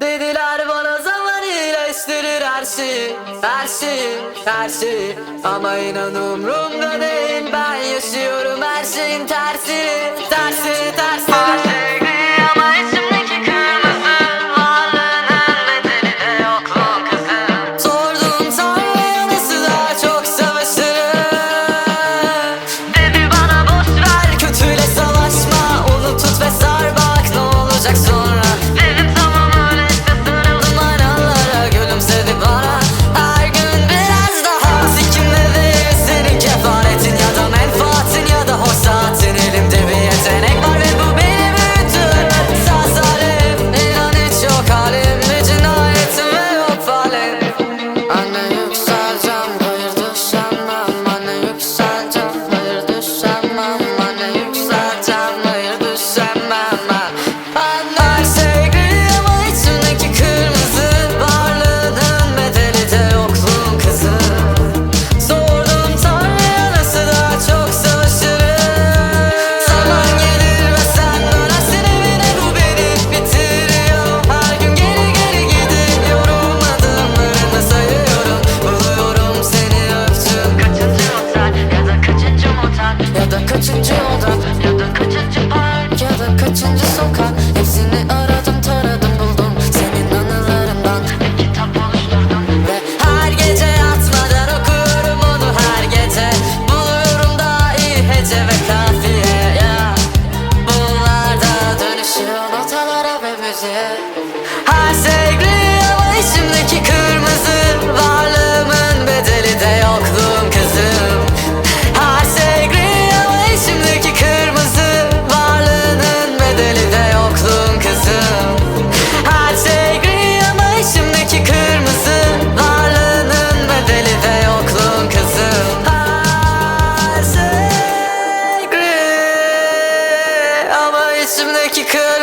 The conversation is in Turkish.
Dediler bana zaman iyileştirir her şeyi Her şeyi, her şeyi Ama inan umrumda değil Ben yaşıyorum her şeyin tersini. could